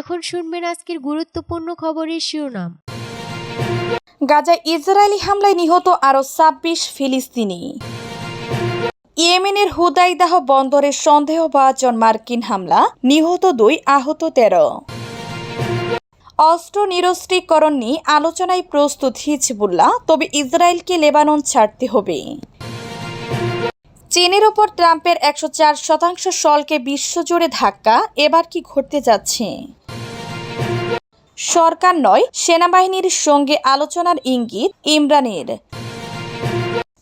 এখন শুনবেন আজকের গুরুত্বপূর্ণ খবরের শিরোনাম। গাজায় ইসরায়েলি হামলায় নিহত আরও ছাব্বিশ ফিলিস্তিনি। ইয়েমেনের হুদাইদাহ বন্দরে সন্দেহভাজন মার্কিন হামলা, নিহত দুই আহত তেরো। অস্ত্র নিরস্ত্রীকরণ নিয়ে আলোচনায় প্রস্তুত হিজবুল্লাহ, তবে ইসরায়েলকে লেবানন ছাড়তে হবে। চীনের ওপর ট্রাম্পের একশো চার শতাংশ শলকে বিশ্বজুড়ে ধাক্কা, এবার কি ঘটতে যাচ্ছে? সরকার নয়, সেনাবাহিনীর সঙ্গে আলোচনার ইঙ্গিত ইমরানের।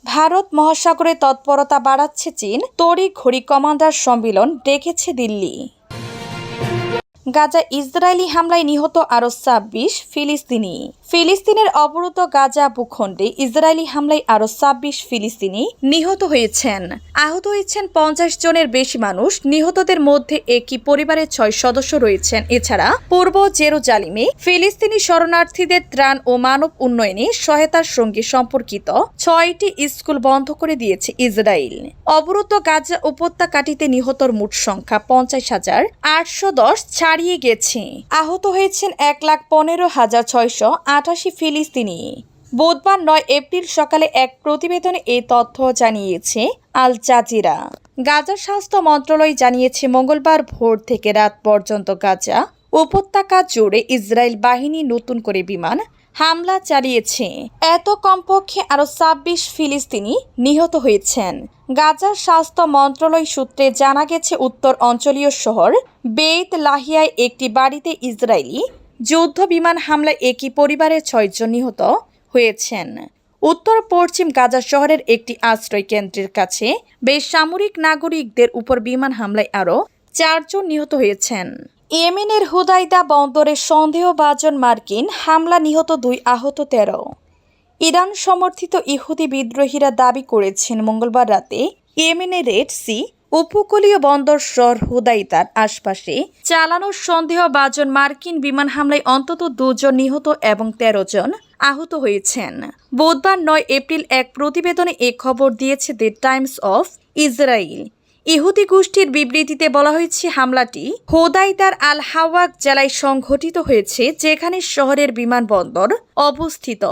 ভারত মহাসাগরে তৎপরতা বাড়াচ্ছে চীন তড়ি ঘড়ি কমান্ডার সম্মেলন ডেকেছে দিল্লি। গাজা ইসরায়েলি হামলায় নিহত আরও ছাব্বিশ ফিলিস্তিনি। ফিলিস্তিনের অবরুদ্ধ গাজা ভূখণ্ডে ইসরায়েলি হামলায় আরও ছাব্বিশ ফিলিস্তিনি নিহত হয়েছেন। আহত হয়েছেন পঞ্চাশ জনের বেশি মানুষ। নিহতদের মধ্যে একই পরিবারের ছয় সদস্য রয়েছেন। এছাড়া পূর্ব জেরুজালিমে ফিলিস্তিনি শরণার্থীদের ত্রাণ ও মানব উন্নয়নে সহায়তার সঙ্গে সম্পর্কিত ছয়টি স্কুল বন্ধ করে দিয়েছে ইসরায়েল। অবরুদ্ধ গাজা উপত্যকাটিতে নিহতর মোট সংখ্যা পঞ্চাশ হাজার আটশো দশ ছাড়িয়ে গেছে। আহত হয়েছেন এক লাখ পনেরো হাজার ছয়শো আটাশি ফিলিস্তিনি। বুধবার নয় এপ্রিল সকালে এক প্রতিবেদনে এই তথ্য জানিয়েছে আল জাজিরা। গাজার স্বাস্থ্য মন্ত্রণালয় জানিয়েছে, মঙ্গলবার ভোর থেকে রাত পর্যন্ত গাজা উপত্যকা জুড়ে ইসরায়েল বাহিনী নতুন করে বিমান হামলা চালিয়েছে। এত কমপক্ষে আরও ছাব্বিশ ফিলিস্তিনি নিহত হয়েছেন। গাজার স্বাস্থ্য মন্ত্রণালয় সূত্রে জানা গেছে, উত্তর অঞ্চলীয় শহর বেত লাহিয়ায় একটি বাড়িতে ইসরায়েলি যুদ্ধ বিমান হামলায় একই পরিবারের ছয়জন নিহত হয়েছেন। উত্তর পশ্চিম গাজা শহরের একটি আশ্রয় কেন্দ্রের কাছে বেসামরিক নাগরিকদের উপর বিমান হামলায় আরও চারজন নিহত হয়েছেন। ইয়েমেনের হুদাইদা বন্দরে সন্দেহভাজন মার্কিন হামলা নিহত দুই আহত তেরো। ইরান সমর্থিত ইহুদি বিদ্রোহীরা দাবি করেছেন মঙ্গলবার রাতে ইয়েমেনের রেড সি উপকূলীয় বন্দর শহর হুদাইতার আশপাশে চালানো সন্দেহভাজন মার্কিন বিমান হামলায় অন্তত দুজন নিহত এবং তেরো জন আহত হয়েছেন। বুধবার নয় এপ্রিল এক প্রতিবেদনে এ খবর দিয়েছে দ্য টাইমস অফ ইসরায়েল ইহুদি গোষ্ঠীর বিবৃতিতে বলা হয়েছে, হামলাটি হোদাইদার আল হাওয়াক জেলায় সংঘটিত হয়েছে, যেখানে শহরের বিমানবন্দর অবস্থিত।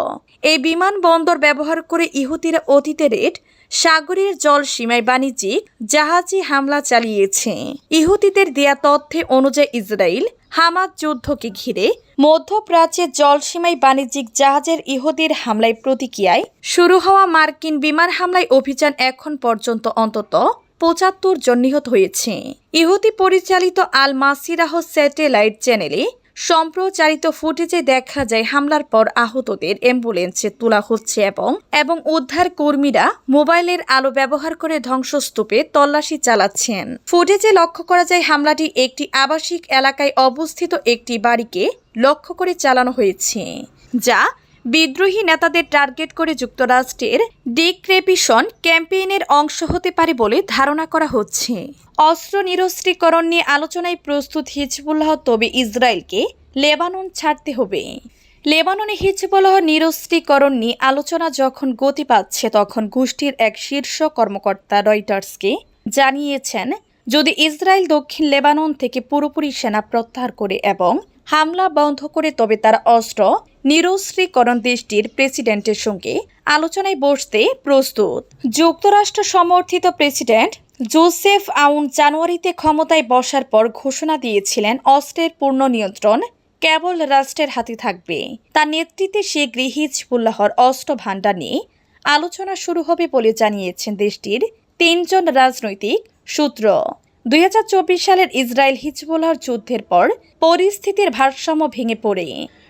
এই বিমানবন্দর ব্যবহার করে ইহুদিরা অতীতে রেড সাগরের জল সীমায় বাণিজ্যিক জাহাজি হামলা চালিয়েছে। ইহুদিদের দেয়া তথ্যে অনুযায়ী ইসরায়েল হামাদ যুদ্ধকে ঘিরে মধ্যপ্রাচ্যের জলসীমায় বাণিজ্যিক জাহাজের ইহুদির হামলায় প্রতিক্রিয়ায় শুরু হওয়া মার্কিন বিমান হামলায় অভিযান এখন পর্যন্ত অন্তত পঁচাত্তর জন নিহত হয়েছে। ইহুদি পরিচালিত আল মাসিরাহ স্যাটেলাইট চ্যানেলে সম্প্রচারিত ফুটেজে দেখা যায় হামলার পর আহতদের অ্যাম্বুলেন্সে তোলা হচ্ছে এবং এবং উদ্ধার কর্মীরা মোবাইলের আলো ব্যবহার করে ধ্বংসস্তূপে তল্লাশি চালাচ্ছেন। ফুটেজে লক্ষ্য করা যায় হামলাটি একটি আবাসিক এলাকায় অবস্থিত একটি বাড়িকে লক্ষ্য করে চালানো হয়েছে, যা বিদ্রোহী নেতাদের টার্গেট করে যুক্তরাষ্ট্রের ডিক্রেপিশন ক্যাম্পেইনের অংশ হতে পারে বলে ধারণা করা হচ্ছে। অস্ত্র নিরস্ত্রীকরণ নিয়ে আলোচনায় প্রস্তুত হিজবুল্লাহ, তবে ইসরায়েলকে লেবানন ছাড়তে হবে। লেবাননে হিজবুল্লাহ নিরস্ত্রীকরণ নিয়ে আলোচনা যখন গতি পাচ্ছে, তখন গোষ্ঠীর এক শীর্ষ কর্মকর্তা রয়টার্সকে জানিয়েছেন, যদি ইসরায়েল দক্ষিণ লেবানন থেকে পুরোপুরি সেনা প্রত্যাহার করে এবং হামলা বন্ধ করে তবে তারা অস্ত্র নিরস্ত্রীকরণ দেশটির প্রেসিডেন্টের সঙ্গে আলোচনায় বসতে প্রস্তুত। যুক্তরাষ্ট্র সমর্থিত প্রেসিডেন্ট জোসেফ আউন জানুয়ারিতে ক্ষমতায় বসার পর ঘোষণা দিয়েছিলেন অস্ত্রের পূর্ণ নিয়ন্ত্রণ কেবল রাষ্ট্রের হাতে থাকবে। তার নেতৃত্বে সে হিজবুল্লাহর অস্ত্র ভাণ্ডার নিয়ে আলোচনা শুরু হবে বলে জানিয়েছেন দেশটির তিনজন রাজনৈতিক সূত্র। দুই হাজার চব্বিশ সালের ইসরায়েল হিজবুলার যুদ্ধের পর পরিস্থিতির ভারসাম্য ভেঙে পড়ে।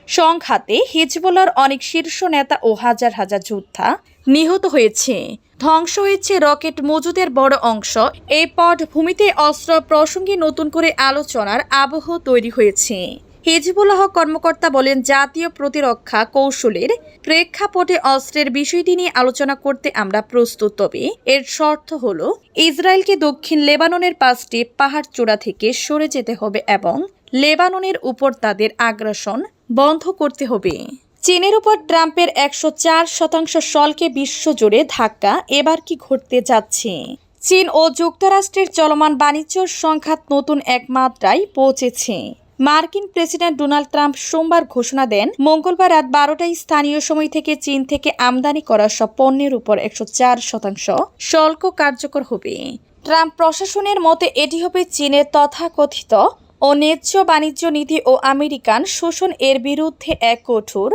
সংঘাতে হিজবুলার অনেক শীর্ষ নেতা ও হাজার হাজার যোদ্ধা নিহত হয়েছে। ধ্বংস হয়েছে রকেট মজুদের বড় অংশ। এই পটভূমিতে অস্ত্র প্রসঙ্গে নতুন করে আলোচনার আবহ তৈরি হয়েছে। হিজবুল্লাহ কর্মকর্তা বলেন, জাতীয় প্রতিরক্ষা কৌশলের প্রেক্ষাপটে অস্ত্রের বিষয়টি নিয়ে আলোচনা করতে আমরা প্রস্তুত। তবে এর শর্ত হল, ইসরায়েলকে দক্ষিণ লেবাননের পাঁচটি পাহাড় চূড়া থেকে সরে যেতে হবে এবং লেবাননের উপর তাদের আগ্রাসন বন্ধ করতে হবে। চীনের উপর ট্রাম্পের একশো চার শতাংশ শলকে বিশ্বজুড়ে ধাক্কা এবার কি ঘটতে যাচ্ছে? চীন ও যুক্তরাষ্ট্রের চলমান বাণিজ্য সংঘাত নতুন এক মাত্রায় পৌঁছেছে। মার্কিন প্রেসিডেন্ট ডোনাল্ড ট্রাম্প সোমবার ঘোষণা দেন, মঙ্গলবার রাত বারোটায় স্থানীয় সময় থেকে চীন থেকে আমদানি করা সব পণ্যের উপর একশো চার শতাংশ শুল্ক কার্যকর হবে। ট্রাম্প প্রশাসনের মতে এটি হবে চীনের তথাকথিত ও ন্যায্য বাণিজ্য নীতি ও আমেরিকান শোষণ এর বিরুদ্ধে এক কঠোর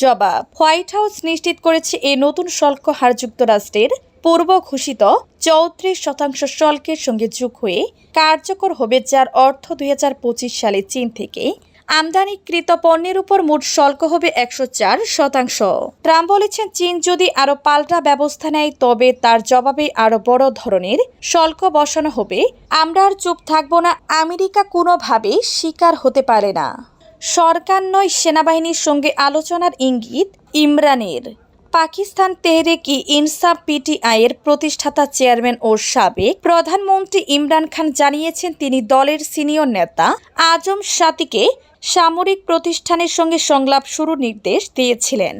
জবাব। হোয়াইট হাউস নিশ্চিত করেছে, এই নতুন শুল্ক হার যুক্তরাষ্ট্রের পূর্ব ঘোষিত চৌত্রিশ শতাংশ শুল্কের সঙ্গে যোগ হয়ে কার্যকর হবে যার অর্থ দুই হাজার পঁচিশ সালে চীন থেকে আমদানিকৃত পণ্যের উপর মোট শুল্ক হবে একশো চার শতাংশ। ট্রাম্প বলেছেন, চীন যদি আরও পাল্টা ব্যবস্থা নেয়, তবে তার জবাবে আরও বড় ধরনের শুল্ক বসানো হবে। আমরা আর চুপ থাকব না, আমেরিকা কোনোভাবেই শিকার হতে পারে না। সরকার নয়, সেনাবাহিনীর সঙ্গে আলোচনার ইঙ্গিত ইমরানের। পাকিস্তান তেহরিক ইনসাফ পিটিআইয়ের প্রতিষ্ঠাতা চেয়ারম্যান ও সাবেক প্রধানমন্ত্রী ইমরান খান জানিয়েছেন তিনি দলের সিনিয়র নেতা আজম সাতিকে সামরিক প্রতিষ্ঠানের সঙ্গে সংলাপ শুরু নির্দেশ দিয়েছিলেন।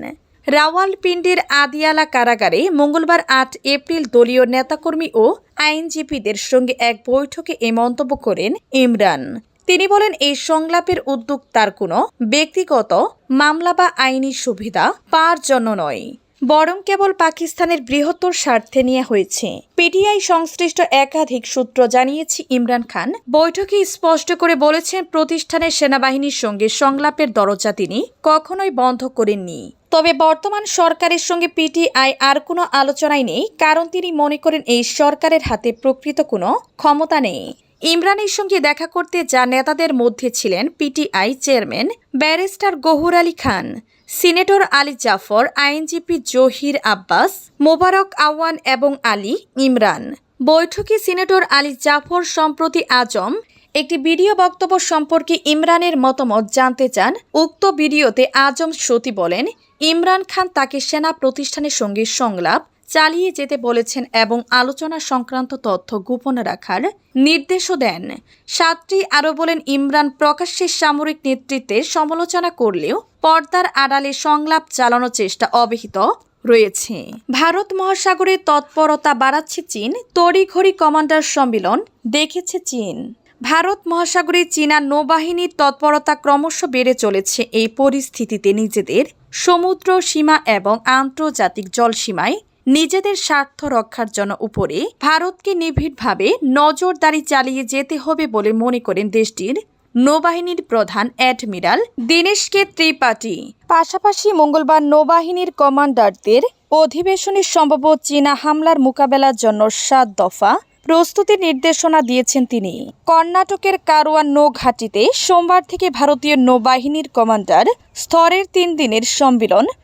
রাওয়ালপিন্ডির আদিয়ালা কারাগারে মঙ্গলবার আট এপ্রিল দলীয় নেতাকর্মী ও আইনজীবীদের সঙ্গে এক বৈঠকে এই মন্তব্য করেন ইমরান। তিনি বলেন, এই সংলাপের উদ্যোগ তার কোনো ব্যক্তিগত মামলা বা আইনি সুবিধা পাওয়ার জন্য নয়। বরং কেবল পাকিস্তানের বৃহত্তর স্বার্থে নিয়ে হয়েছে। পিটিআই সংশ্লিষ্ট একাধিক সূত্র জানিয়েছে, ইমরান খান বৈঠকে স্পষ্ট করে বলেছেন, প্রতিষ্ঠানের সেনাবাহিনীর সঙ্গে সংলাপের দরজা তিনি কখনোই বন্ধ করেননি। তবে বর্তমান সরকারের সঙ্গে পিটিআই আর কোনো আলোচনায় নেই, কারণ তিনি মনে করেন এই সরকারের হাতে প্রকৃত কোনো ক্ষমতা নেই। ইমরানের সঙ্গে দেখা করতে যা নেতাদের মধ্যে ছিলেন PTI chairman barrister Gohar Ali Khan. Senator Ali Zafar, আইনজীবী জহির আব্বাস, মোবারক আওয়ান এবং আলী ইমরান। বৈঠকে সিনেটর আলী জাফর সম্প্রতি আজম একটি ভিডিও বক্তব্য সম্পর্কে ইমরানের মতামত জানতে চান। উক্ত ভিডিওতে আজম সতী বলেন, ইমরান খান তাকে সেনা প্রতিষ্ঠানের সঙ্গে সংলাপ চালিয়ে যেতে বলেছেন এবং আলোচনা সংক্রান্ত তথ্য গোপন রাখার নির্দেশও দেন। সাতটি আরও বলেন, ইমরান প্রকাশ্যে সামরিক নেতৃত্বের সমালোচনা করলেও পর্দার আড়ালে সংলাপ চালানোর চেষ্টা অব্যাহত রয়েছে। ভারত মহাসাগরে তৎপরতা বাড়াচ্ছে চীন, তড়িঘড়ি কমান্ডার সম্মেলন দেখেছে চীন। ভারত মহাসাগরে চীনা নৌবাহিনীর তৎপরতা ক্রমশ বেড়ে চলেছে। এই পরিস্থিতিতে নিজেদের সমুদ্র সীমা এবং আন্তর্জাতিক জলসীমায় নিজেদের স্বার্থ রক্ষার জন্য উপরে ভারতকে নিবিড়ভাবে নজরদারি চালিয়ে যেতে হবে বলে মনে করেন দেশটির নৌবাহিনীর প্রধান অ্যাডমিরাল দীনেশকে ত্রিপাঠী। পাশাপাশি মঙ্গলবার নৌবাহিনীর কমান্ডারদের অধিবেশনে সম্ভব চীনা হামলার মোকাবেলার জন্য সাত দফা প্রস্তুতির নির্দেশনা দিয়েছেন তিনি। কর্ণাটকের কারওয়ান নৌঘাটিতে সোমবার থেকে ভারতীয় নৌবাহিনীর কমান্ডার স্তরের তিন দিনের সম্মেলন